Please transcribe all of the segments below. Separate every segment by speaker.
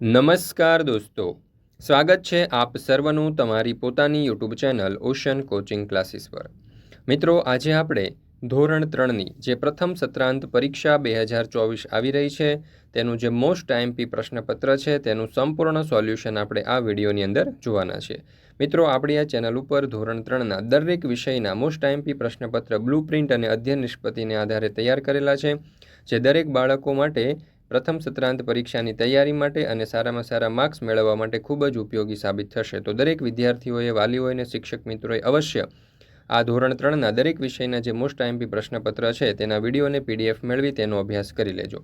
Speaker 1: નમસ્કાર દોસ્તો. સ્વાગત છે આપ સર્વનું તમારી પોતાની YouTube channel ocean coaching classes પર. મિત્રો, આજે આપણે ધોરણ ત્રણની જે પ્રથમ સત્રાંત પરીક્ષા બે હજાર ચોવીસ આવી રહી છે, તેનું જે મોસ્ટ આઈએમપી પ્રશ્નપત્ર છે, તેનું સંપૂર્ણ સોલ્યુશન આપણે આ વિડીયોની અંદર જોવાના છે. મિત્રો, આપણી આ ચેનલ ઉપર ધોરણ ત્રણના દરેક વિષયના મોસ્ટ આઈએમપી પ્રશ્નપત્ર, બ્લુ પ્રિન્ટ અને અધ્યયન નિષ્પત્તિને આધારે તૈયાર કરેલા છે, જે દરેક બાળકો માટે પ્રથમ સત્રાંત પરીક્ષાની તૈયારી માટે અને સારામાં સારા માર્ક્સ મેળવવા માટે ખૂબ જ ઉપયોગી સાબિત થશે. તો દરેક વિદ્યાર્થીઓએ, વાલીઓએ અને શિક્ષક મિત્રોએ અવશ્ય આ ધોરણ ત્રણના દરેક વિષયના જે મોસ્ટ આઈએમપી પ્રશ્નપત્ર છે, તેના વીડિયો અને પીડીએફ મેળવી તેનો અભ્યાસ કરી લેજો.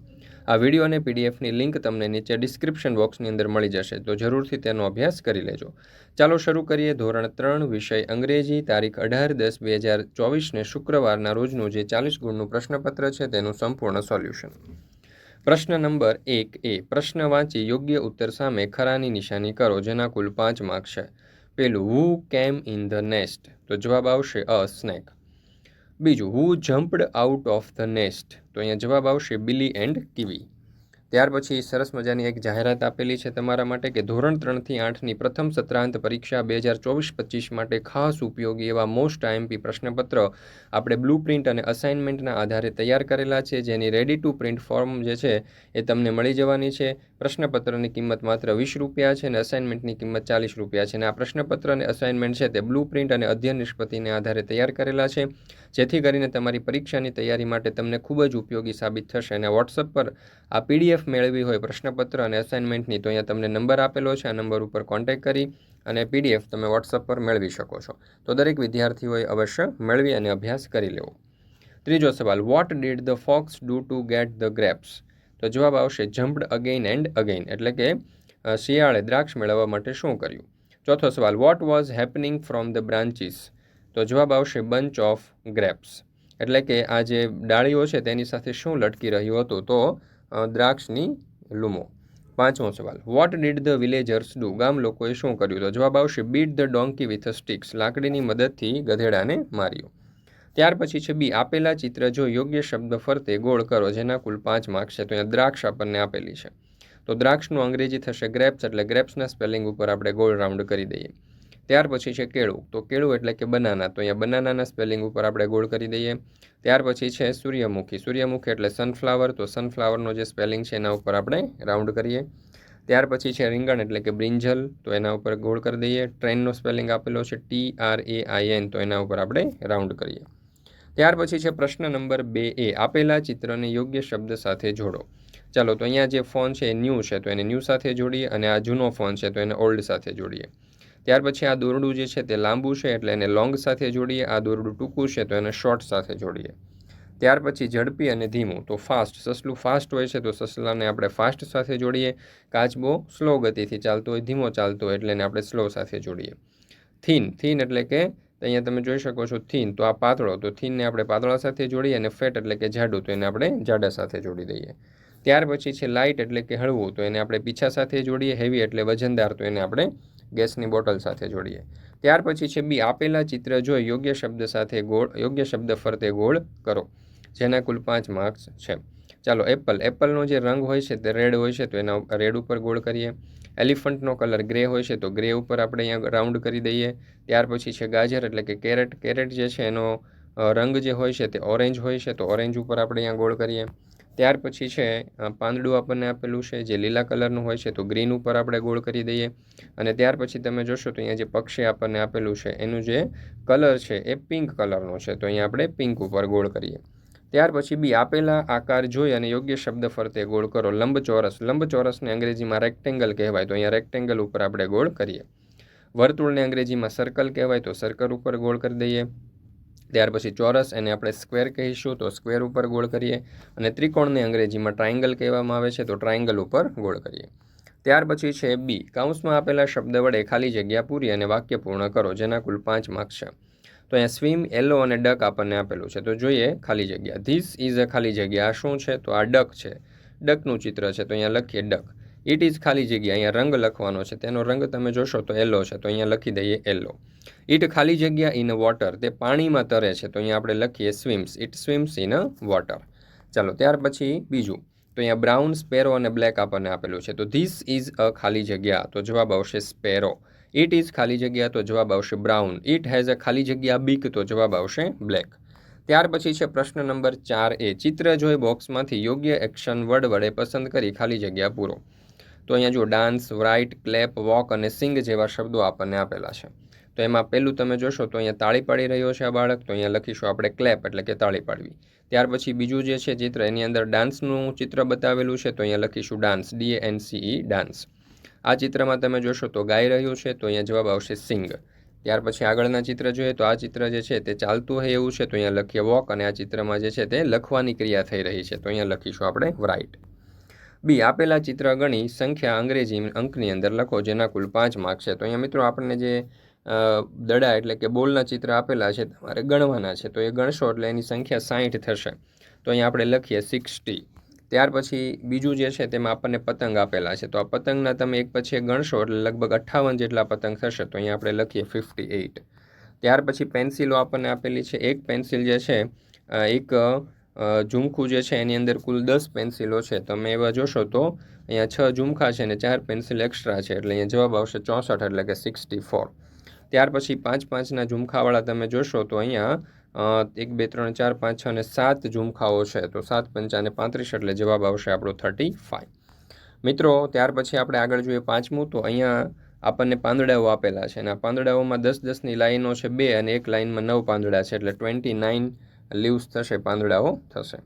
Speaker 1: આ વીડિયો અને પીડીએફની લિંક તમને નીચે ડિસ્ક્રિપ્શન બોક્સની અંદર મળી જશે. તો જરૂરથી તેનો અભ્યાસ કરી લેજો. ચાલો શરૂ કરીએ ધોરણ ત્રણ, વિષય અંગ્રેજી, તારીખ અઢાર દસ બે હજાર ચોવીસને શુક્રવારના રોજનું જે ચાલીસ ગુણનું પ્રશ્નપત્ર છે, તેનું સંપૂર્ણ સોલ્યુશન પ્રશ્ન નંબર એક એ, પ્રશ્ન વાંચી યોગ્ય ઉત્તર સામે ખરાની નિશાની કરો, જેના કુલ પાંચ માર્ક છે. પેલું હુ કેમ ઇન ધ નેસ્ટ તો જવાબ આવશે અ સ્નેક બીજું who jumped out of the nest તો અહીંયા જવાબ આવશે બિલી એન્ડ કિવી. ત્યાર પછી સરસ મજાની એક જાહેરાત આપેલી છે તમારા માટે કે ધોરણ ત્રણથી આઠની પ્રથમ સત્રાંત પરીક્ષા બે હજાર ચોવીસ પચીસ માટે ખાસ ઉપયોગી એવા મોસ્ટ આઈએમપી પ્રશ્નપત્ર આપણે બ્લુ પ્રિન્ટ અને અસાઇનમેન્ટના આધારે તૈયાર કરેલા છે, જેની રેડી ટુ પ્રિન્ટ ફોર્મ જે છે એ તમને મળી જવાની છે. પ્રશ્નપત્રની કિંમત માત્ર વીસ રૂપિયા છે અને અસાઇનમેન્ટની કિંમત ચાલીસ રૂપિયા છે. અને આ પ્રશ્નપત્ર અને અસાઇનમેન્ટ છે તે બ્લુ પ્રિન્ટ અને અધ્યયન નિષ્પત્તિને આધારે તૈયાર કરેલા છે. જેથી કરીને તમારી પરીક્ષાની તૈયારી માટે તમને ખૂબ જ ઉપયોગી સાબિત થશે અને વોટ્સઅપ પર આ પીડીએફ મેળવી હોય પ્રશ્નપત્ર અને અસાઇનમેન્ટની તો અહીંયા તમને નંબર આપેલો છે. આ નંબર ઉપર કોન્ટેક્ટ કરી અને પીડીએફ તમે વોટ્સઅપ પર મેળવી શકો છો. તો દરેક વિદ્યાર્થીઓએ અવશ્ય મેળવી અને અભ્યાસ કરી લેવો. ત્રીજો સવાલ what did the fox do to get the grapes તો જવાબ આવશે જમ્પડ અગેઇન એન્ડ અગેઇન એટલે કે શિયાળે દ્રાક્ષ મેળવવા માટે શું કર્યું? ચોથો સવાલ what was happening from the branches તો જવાબ આવશે બંચ ઓફ ગ્રેપ્સ એટલે કે આ જે ડાળીઓ છે તેની સાથે શું લટકી રહ્યું હતું તો દ્રાક્ષની લૂમો. પાંચમો સવાલ what did the villagers do ગામ લોકોએ શું કર્યું? તો જવાબ આવશે beat the donkey with sticks લાકડીની મદદથી ગધેડાને માર્યું. ત્યાર પછી છે બી, આપેલા ચિત્ર જો યોગ્ય શબ્દ ફરતે ગોળ કરો, જેના કુલ પાંચ માર્ક છે, તો અહીંયા દ્રાક્ષ આપણને આપેલી છે. તો દ્રાક્ષનું અંગ્રેજી થશે ગ્રેપ્સ એટલે ગ્રેપ્સના સ્પેલિંગ ઉપર આપણે ગોળ રાઉન્ડ કરી દઈએ. ત્યાર પછી છે કેળું. તો કેળું એટલે કે બનાના. તો અહીંયા બનાનાના સ્પેલિંગ ઉપર આપણે ગોળ કરી દઈએ. ત્યાર પછી છે સૂર્યમુખી. સૂર્યમુખી એટલે સનફ્લાવર તો સનફ્લાવરનો જે સ્પેલિંગ છે એના ઉપર આપણે રાઉન્ડ કરીએ. ત્યાર પછી છે રીંગણ એટલે કે બ્રિંજલ તો એના ઉપર ગોળ કરી દઈએ. ટ્રેનનો સ્પેલિંગ આપેલો છે T R A I N તો એના ઉપર આપણે રાઉન્ડ કરીએ. ત્યાર પછી છે પ્રશ્ન નંબર બે એ. આપેલા ચિત્રને યોગ્ય શબ્દ સાથે જોડો. ચાલો, તો અહીંયા જે ફોન છે એ ન્યૂ છે. તો એને ન્યૂ સાથે જોડીએ અને આ જૂનો ફોન છે. તો એને ઓલ્ડ સાથે જોડીએ. ત્યાર પછી આ દોરડું જે છે તે લાંબુ છે એટલે એને લોંગ સાથે જોડીએ, આ દોરડું ટૂંકું છે તો એને શોર્ટ સાથે જોડીએ. ત્યાર પછી ઝડપી અને ધીમું, તો ફાસ્ટ, સસલું ફાસ્ટ હોય છે તો સસલાને આપણે ફાસ્ટ સાથે જોડીએ. કાચબો સ્લો ગતિથી ચાલતો હોય, ધીમો ચાલતો હોય એટલે એને આપણે સ્લો સાથે જોડીએ. થીન થીન એટલે કે અહીંયા તમે જોઈ શકો છો થીન, તો આ પાતળો, તો થીનને આપણે પાતળા સાથે જોડીએ અને ફેટ એટલે કે જાડું, તો એને આપણે જાડા સાથે જોડી દઈએ. ત્યાર પછી છે લાઇટ એટલે કે હળવું, તો એને આપણે પીછા સાથે જોડીએ, હેવી એટલે વજનદાર, તો એને આપણે ગેસની બોટલ સાથે જોડીએ. ત્યાર પછી છે બી, આપેલા ચિત્ર જોઈ યોગ્ય શબ્દ સાથે ગોળ, યોગ્ય શબ્દ ફરતે ગોળ કરો, જેના કુલ પાંચ માર્ક્સ છે. ચાલો એપલ એપલનો જે રંગ હોય છે તે રેડ હોય છે, તો એના રેડ ઉપર ગોળ કરીએ. એલિફન્ટનો કલર ગ્રે હોય છે, તો ગ્રે ઉપર આપણે અહીંયા રાઉન્ડ કરી દઈએ. ત્યાર પછી છે ગાજર, એટલે કે કેરેટ કેરેટ જે છે એનો રંગ જે હોય છે તે ઓરેન્જ હોય છે, તો ઓરેન્જ ઉપર આપણે અહીંયા ગોળ કરીએ. ત્યાર પછી છે પાંદડું આપણને આપેલું છે, જે લીલા કલરનું હોય છે, તો ગ્રીન ઉપર આપણે ગોળ કરી દઈએ. અને ત્યાર પછી તમે જોશો તો અહીંયા જે પક્ષી આપણને આપેલું છે, એનું જે કલર છે, એ પિંક કલરનો છે. તો અહીંયા આપણે પિંક ઉપર ગોળ કરીએ. ત્યાર પછી બી આપેલા આકાર જોઈ અને યોગ્ય શબ્દ ફરતે ગોળ કરો. લંબચોરસ. લંબચોરસને અંગ્રેજીમાં રેક્ટેંગલ કહેવાય. તો અહીંયા રેક્ટેંગલ ઉપર આપણે ગોળ કરીએ. વર્તુળને અંગ્રેજીમાં સર્કલ કહેવાય. તો સર્કલ ઉપર ગોળ કરી દઈએ. ત્યાર પછી ચોરસ એને આપણે સ્ક્વેર કહીશું, તો સ્ક્વેર ઉપર ગોળ કરીએ અને ત્રિકોણને અંગ્રેજીમાં ટ્રાયંગલ કહેવામાં આવે છે, તો ટ્રાયંગલ ઉપર ગોળ કરીએ. ત્યાર પછી છે બી કાઉન્સમાં આપેલા શબ્દ વડે ખાલી જગ્યા પૂરી અને વાક્ય પૂર્ણ કરો, જેના કુલ પાંચ માર્ક્સ છે. તો અહીંયા સ્વિમ એલો અને ડક આપણને આપેલું છે. તો જોઈએ, ખાલી જગ્યા. ધીસ ઇઝ અ ખાલી જગ્યા. આ શું છે? તો આ ડક છે. ડકનું ચિત્ર છે. તો અહીંયા લખીએ ડક ઇટ ઇઝ ખાલી જગ્યા. અહીંયા રંગ લખવાનો છે. તેનો રંગ તમે જોશો તો યલો છે. તો અહીંયા લખી દઈએ યલો ઇટ ખાલી જગ્યા ઇન વોટર તે પાણીમાં તરે છે. તો અહીંયા આપણે લખીએ swims it swims in water ચાલો, ત્યાર પછી બીજું. તો અહીંયા બ્રાઉન સ્પેરો અને બ્લેક આપણને આપેલું છે. તો ધીસ ઇઝ અ ખાલી જગ્યા. તો જવાબ આવશે સ્પેરો ઇટ ઇઝ ખાલી જગ્યા, તો જવાબ આવશે બ્રાઉન ઇટ હેઝ અ ખાલી જગ્યા બીક તો જવાબ આવશે બ્લેક ત્યાર પછી છે પ્રશ્ન નંબર ચાર એ. ચિત્ર જોઈ બોક્સમાંથી યોગ્ય એક્શન વર્ડ વડે પસંદ કરી ખાલી જગ્યા પૂરો. તો અહીંયા જો ડાન્સ રાઇટ ક્લેપ વોક અને સિંગ જેવા શબ્દો આપણને આપેલા છે. તો એમાં પહેલું તમે જોશો તો અહીંયા તાળી પાડી રહ્યો છે આ બાળક, તો અહીંયા લખીશું આપણે ક્લેપ એટલે કે તાળી પાડવી. ત્યાર પછી બીજું જે છે ચિત્ર, એની અંદર ડાન્સનું ચિત્ર બતાવેલું છે તો અહીંયા લખીશું dance D N C E dance આ ચિત્રમાં તમે જોશો તો ગાઈ રહ્યું છે તો અહીંયા જવાબ આવશે સિંગ ત્યાર પછી આગળના ચિત્ર જોઈએ તો આ ચિત્ર જે છે તે ચાલતું હોય એવું છે તો અહીંયા લખીએ વોક અને આ ચિત્રમાં જે છે તે લખવાની ક્રિયા થઈ રહી છે તો અહીંયા લખીશું આપણે રાઇટ બી આપેલા ચિત્ર ગણી સંખ્યા અંગ્રેજી અંકની અંદર લખો જેના કુલ પાંચ માર્ક છે. તો અહીંયા મિત્રો આપણને જે દડા એટલે કે બોલના ચિત્ર આપેલા છે, તમારે ગણવાના છે. તો એ ગણશો એટલે એની સંખ્યા સાહીઠ થશે. તો અહીંયા આપણે લખીએ સિક્સટી. ત્યાર પછી બીજું જે છે તેમાં આપણને પતંગ આપેલા છે. તો આ પતંગના તમે એક પછી ગણશો એટલે લગભગ અઠ્ઠાવન જેટલા પતંગ થશે. તો અહીંયા આપણે લખીએ ફિફ્ટી એઇટ ત્યાર પછી પેન્સિલો આપણને આપેલી છે. એક પેન્સિલ જે છે એક ઝુમખું જે છે એની અંદર કુલ દસ પેન્સિલો છે. તમે એવા જોશો તો અહીંયા છ ઝુમખા છે અને ચાર પેન્સિલ એક્સ્ટ્રા છે. એટલે અહીંયા જવાબ આવશે ચોસઠ એટલે કે સિક્સટી ફોર. ત્યાર પછી પાંચ પાંચના ઝુમખાવાળા તમે જોશો તો અહીંયા એક, બે, ત્રણ, ચાર, પાંચ, છ અને સાત ઝુમખાઓ છે. તો સાત પંચાને પાંત્રીસ એટલે જવાબ આવશે આપણો થર્ટી ફાઇવ મિત્રો, ત્યાર પછી આપણે આગળ જોઈએ પાંચમું. તો અહીંયા આપણને પાંદડાઓ આપેલા છે અને આ પાંદડાઓમાં દસ દસની લાઈનો છે બે અને એક લાઇનમાં નવ પાંદડા છે. એટલે ટ્વેન્ટી નાઇન લીવ્સ થશે, પાંદડાઓ થશે.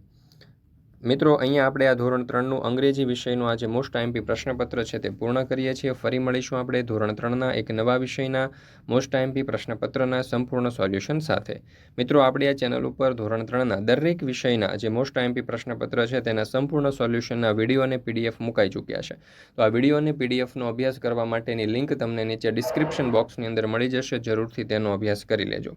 Speaker 1: મિત્રો, અહીંયા આપણે આ ધોરણ ત્રણનું અંગ્રેજી વિષયનું આ જે મોસ્ટ આઈએમપી પ્રશ્નપત્ર છે તે પૂર્ણ કરીએ છીએ. ફરી મળીશું આપણે ધોરણ ત્રણના એક નવા વિષયના મોસ્ટ આઈએમપી પ્રશ્નપત્રના સંપૂર્ણ સોલ્યુશન સાથે. મિત્રો, આપણી આ ચેનલ ઉપર ધોરણ ત્રણના દરેક વિષયના જે મોસ્ટ આઈએમપી પ્રશ્નપત્ર છે તેના સંપૂર્ણ સોલ્યુશનના વીડિયો અને પીડીએફ મુકાઈ ચૂક્યા છે. તો આ વીડિયો અને પીડીએફનો અભ્યાસ કરવા માટેની લિંક તમને નીચે ડિસ્ક્રિપ્શન બોક્સની અંદર મળી જશે. જરૂરથી તેનો અભ્યાસ કરી લેજો.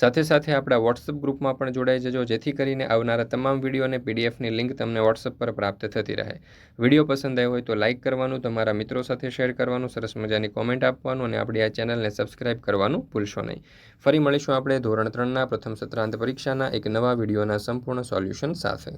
Speaker 1: સાથે સાથે આપણા વોટ્સઅપ ગ્રુપમાં પણ જોડાઈ જજો, જેથી કરીને આવનારા તમામ વીડિયો અને પીડીએફની લિંક તમને વોટ્સઅપ પર પ્રાપ્ત થતી રહે. વીડિયો પસંદ આવ્યો હોય તો લાઇક કરવાનું, તમારા મિત્રો સાથે શેર કરવાનું, સરસ મજાની કોમેન્ટ આપવાનું અને આપણી આ ચેનલને સબસ્ક્રાઇબ કરવાનું ભૂલશો નહીં. ફરી મળીશું આપણે ધોરણ ત્રણના પ્રથમ સત્રાંત પરીક્ષાના એક નવા વિડીયોના સંપૂર્ણ સોલ્યુશન સાથે.